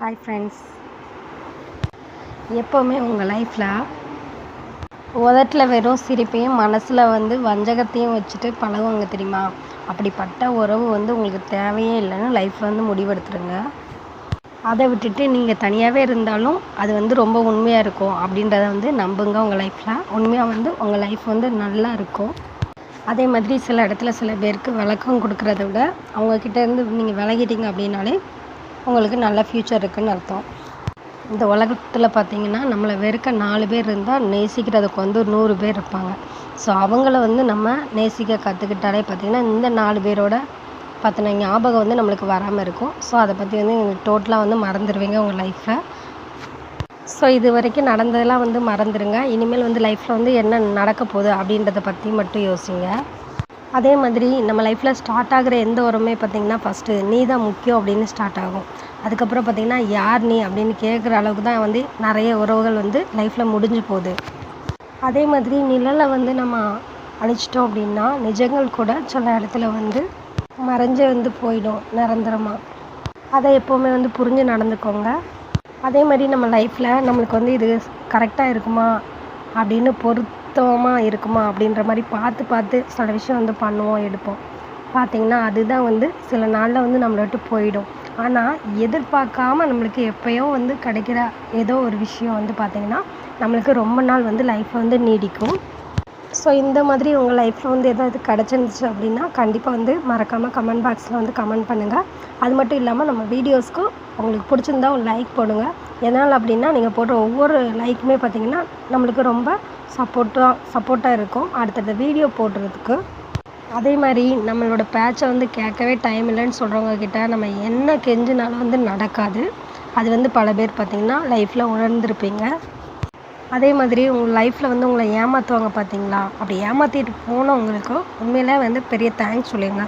Hi friends எப்போவுமே உங்கள் லைஃப்பில் உதட்டில் வெறும் சிரிப்பையும் மனசில் வந்து வஞ்சகத்தையும் வச்சுட்டு பழகுவாங்க தெரியுமா? அப்படிப்பட்ட உறவு வந்து உங்களுக்கு தேவையே இல்லைன்னு லைஃப்பில் வந்து முடிவெடுத்துருங்க. அதை விட்டுட்டு நீங்கள் தனியாகவே இருந்தாலும் அது வந்து ரொம்ப உண்மையாக இருக்கும் அப்படின்றத வந்து நம்புங்க உங்கள் லைஃப்பில் உண்மையாக வந்து உங்கள் லைஃப் வந்து நல்லா இருக்கும். அதே மாதிரி சில இடத்துல சில பேருக்கு விளக்கம் கொடுக்குறத விட அவங்கக்கிட்ட இருந்து நீங்கள் விலகிட்டீங்க அப்படின்னாலே உங்களுக்கு நல்ல ஃப்யூச்சர் இருக்குதுன்னு அர்த்தம். இந்த உலகத்தில் பார்த்தீங்கன்னா நம்மளை வெறுக்க நாலு பேர் இருந்தால் நேசிக்கிறதுக்கு வந்து நூறு பேர் இருப்பாங்க. ஸோ அவங்கள வந்து நம்ம நேசிக்க கற்றுக்கிட்டாலே பார்த்தீங்கன்னா இந்த நாலு பேரோட பற்றின ஞாபகம் வந்து நம்மளுக்கு வராமல் இருக்கும். ஸோ அதை பற்றி வந்து டோட்டலாக வந்து மறந்துடுவீங்க உங்கள் லைஃப்பில் ஸோ இது வரைக்கும் நடந்ததெல்லாம் வந்து மறந்துடுங்க இனிமேல் வந்து லைஃப்பில் வந்து என்ன நடக்க போகுது அப்படின்றத பற்றி மட்டும் யோசிங்க. அதே மாதிரி நம்ம லைஃப்பில் ஸ்டார்ட் ஆகிற எந்த உரமே பார்த்திங்கன்னா ஃபஸ்ட்டு நீ தான் முக்கியம் அப்படின்னு ஸ்டார்ட் ஆகும். அதுக்கப்புறம் பார்த்திங்கன்னா யார் நீ அப்படின்னு கேட்குற அளவுக்கு தான் வந்து நிறைய உறவுகள் வந்து லைஃப்பில் முடிஞ்சு போகுது. அதே மாதிரி நிழலை வந்து நம்ம அழிச்சிட்டோம் அப்படின்னா நிஜங்கள் கூட சில இடத்துல வந்து மறைஞ்சு வந்து போயிடும் நிரந்தரமாக அதை எப்போவுமே வந்து புரிஞ்சு நடந்துக்கோங்க. அதே மாதிரி நம்ம லைஃப்பில் நம்மளுக்கு வந்து இது கரெக்டாக இருக்குமா அப்படின்னு வாஸ்தவமாக இருக்குமா அப்படின்ற மாதிரி பார்த்து பார்த்து சில விஷயம் வந்து பண்ணுவோம் எடுப்போம். பார்த்திங்கன்னா அதுதான் வந்து சில நாளில் வந்து நம்மளை விட்டு போயிடும். ஆனால் எதிர்பார்க்காம நம்மளுக்கு எப்போயோ வந்து கிடைக்கிற ஏதோ ஒரு விஷயம் வந்து பார்த்திங்கன்னா நம்மளுக்கு ரொம்ப நாள் வந்து லைஃப் வந்து நீடிக்கும். ஸோ இந்த மாதிரி உங்கள் லைஃப்பில் வந்து எதாவது கிடச்சிருந்துச்சு அப்படின்னா கண்டிப்பாக வந்து மறக்காமல் கமெண்ட் பாக்ஸில் வந்து கமெண்ட் பண்ணுங்கள் அது மட்டும் இல்லாமல் நம்ம வீடியோஸ்க்கும் உங்களுக்கு பிடிச்சிருந்தா ஒரு லைக் போடுங்க. எதனால் அப்படின்னா நீங்கள் போடுற ஒவ்வொரு லைக்குமே பார்த்திங்கன்னா நம்மளுக்கு ரொம்ப சப்போர்ட்டாக சப்போர்ட்டாக இருக்கும். அடுத்தடுத்த வீடியோ போடுறதுக்கு. அதே மாதிரி நம்மளோட பேச்சை வந்து கேட்கவே டைம் இல்லைன்னு சொல்கிறவங்க கிட்ட நம்ம என்ன கெஞ்சினாலும் வந்து நடக்காது. அது வந்து பல பேர் பார்த்திங்கன்னா லைஃப்பில் உணர்ந்திருப்பீங்க. அதே மாதிரி உங்கள் லைஃப்பில் வந்து உங்களை ஏமாற்றுவாங்க பார்த்தீங்களா அப்படி ஏமாற்றிட்டு போனவங்களுக்கும் உண்மையிலே வந்து பெரிய தேங்க்ஸ் சொல்லுங்க.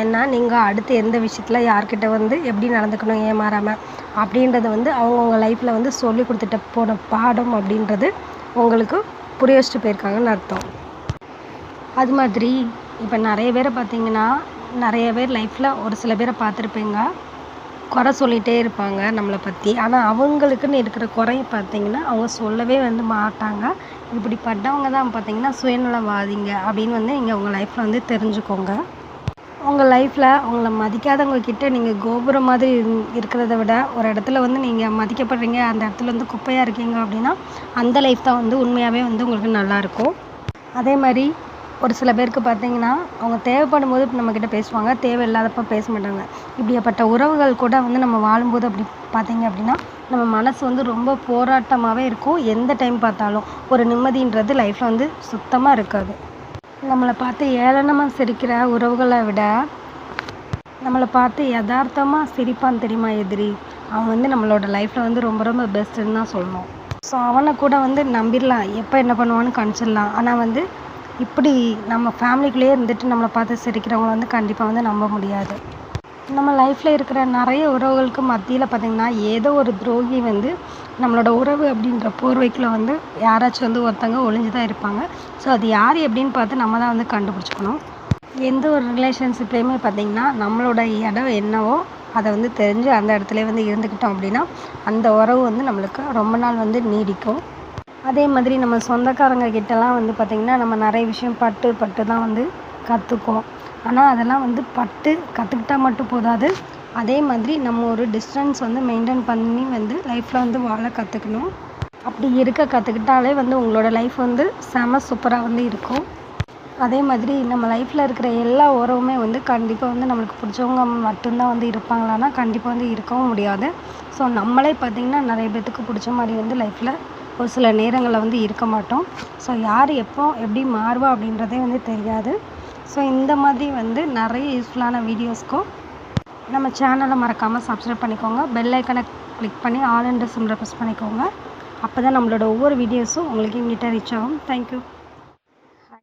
ஏன்னா நீங்கள் அடுத்து எந்த விஷயத்தில் யார்கிட்ட வந்து எப்படி நடந்துக்கணும் ஏமாறாமல் அப்படின்றத வந்து அவங்கவுங்க லைஃப்பில் வந்து சொல்லி கொடுத்துட்டு போன பாடம் அப்படின்றது உங்களுக்கு புரிய வச்சுட்டு போயிருக்காங்கன்னு அர்த்தம். அது மாதிரி இப்போ நிறைய பேரை பார்த்தீங்கன்னா நிறைய பேர் லைஃப்பில் ஒரு சில பேரை பார்த்துருப்பீங்க. குறை சொல்லிகிட்டே இருப்பாங்க நம்மளை பற்றி ஆனால் அவங்களுக்குன்னு இருக்கிற குறைய பார்த்தீங்கன்னா அவங்க சொல்லவே வந்து மாட்டாங்க. இப்படிப்பட்டவங்க தான் பார்த்தீங்கன்னா சுயநலவாதிங்க அப்படின்னு வந்து நீங்கள் உங்கள் லைஃப்பில் வந்து தெரிஞ்சுக்கோங்க. உங்கள் லைஃப்பில் உங்களை மதிக்காதவங்கக்கிட்ட நீங்கள் கோபுரம் மாதிரி இருக்கிறத விட ஒரு இடத்துல வந்து நீங்கள் மதிக்கப்படுறீங்க அந்த இடத்துல வந்து குப்பையாக இருக்கீங்க அப்படின்னா அந்த லைஃப் தான் வந்து உண்மையாகவே வந்து உங்களுக்கு நல்லாயிருக்கும் அதே மாதிரி ஒரு சில பேருக்கு பார்த்தீங்கன்னா அவங்க தேவைப்படும் போது நம்மக்கிட்ட பேசுவாங்க தேவையில்லாதப்போ பேச மாட்டாங்க. இப்படியாப்பட்ட உறவுகள் கூட வந்து நம்ம வாழும்போது அப்படி பார்த்தீங்க அப்படின்னா நம்ம மனசு வந்து ரொம்ப போராட்டமாகவே இருக்கும். எந்த டைம் பார்த்தாலும் ஒரு நிம்மதின்றது லைஃப்பில் வந்து சுத்தமாக இருக்காது. நம்மளை பார்த்து ஏளனமாக சிரிக்கிற உறவுகளை விட நம்மளை பார்த்து யதார்த்தமாக சிரிப்பான் தெரியுமா எதிரி? அவன் வந்து நம்மளோட லைஃப்பில் வந்து ரொம்ப ரொம்ப பெஸ்ட்டுன்னு தான் சொல்லணும். ஸோ அவனை கூட வந்து நம்பிடலாம். எப்போ என்ன பண்ணுவான்னு கணிச்சிடலாம் ஆனால் வந்து இப்படி நம்ம ஃபேமிலிக்குள்ளேயே இருந்துட்டு நம்மளை பார்த்து சிரிக்கிறவங்கள வந்து கண்டிப்பாக வந்து நம்ப முடியாது. நம்ம லைஃப்பில் இருக்கிற நிறைய உறவுகளுக்கு மத்தியில் பார்த்திங்கன்னா ஏதோ ஒரு துரோகி வந்து நம்மளோட உறவு அப்படின்ற போர்வைக்குள்ளே வந்து யாராச்சும் வந்து ஒருத்தவங்க ஒளிஞ்சு தான் இருப்பாங்க. ஸோ அது யார் எப்படின்னு பார்த்து நம்ம தான் வந்து கண்டுபிடிச்சிக்கணும். எந்த ஒரு ரிலேஷன்ஷிப்லேயுமே பார்த்திங்கன்னா நம்மளோட இடம் என்னவோ அதை வந்து தெரிஞ்சு அந்த இடத்துல வந்து இருந்துக்கிட்டோம் அப்படின்னா அந்த உறவு வந்து நம்மளுக்கு ரொம்ப நாள் வந்து நீடிக்கும். அதே மாதிரி நம்ம சொந்தக்காரங்க கிட்டலாம் வந்து பார்த்திங்கன்னா நம்ம நிறைய விஷயம் பட்டு பட்டு தான் வந்து கற்றுக்குவோம் ஆனால் அதெல்லாம் வந்து பட்டு கற்றுக்கிட்டா மட்டும் போதாது. அதே மாதிரி நம்ம ஒரு டிஸ்டன்ஸ் வந்து மெயின்டைன் பண்ணி வந்து லைஃப்பில் வந்து வாழ கற்றுக்கணும் அப்படி இருக்க கற்றுக்கிட்டாலே வந்து உங்களோட லைஃப் வந்து செம சூப்பராக வந்து இருக்கும். அதே மாதிரி நம்ம லைஃப்பில் இருக்கிற எல்லா உறவுமே வந்து கண்டிப்பாக வந்து நம்மளுக்கு பிடிச்சவங்க மட்டும்தான் வந்து இருப்பாங்களான்னா கண்டிப்பாக வந்து இருக்கவும் முடியாது. ஸோ நம்மளே பார்த்திங்கன்னா நிறைய பேர்த்துக்கு பிடிச்ச மாதிரி வந்து லைஃப்பில் ஒரு சில நேரங்களில் வந்து இருக்க மாட்டோம். ஸோ யார் எப்போ எப்படி மாறுவா அப்படின்றதே வந்து தெரியாது. ஸோ இந்த மாதிரி வந்து நிறைய யூஸ்ஃபுல்லான வீடியோஸ்க்கும் நம்ம சேனலை மறக்காமல் சப்ஸ்கிரைப் பண்ணிக்கோங்க. பெல் ஐக்கனை கிளிக் பண்ணி ஆல் அண்ட் சிம்ரை ப்ரெஸ் பண்ணிக்கோங்க. அப்போ தான் நம்மளோட ஒவ்வொரு வீடியோஸும் உங்களுக்கு இங்கிட்ட ரீச் ஆகும். தேங்க்யூ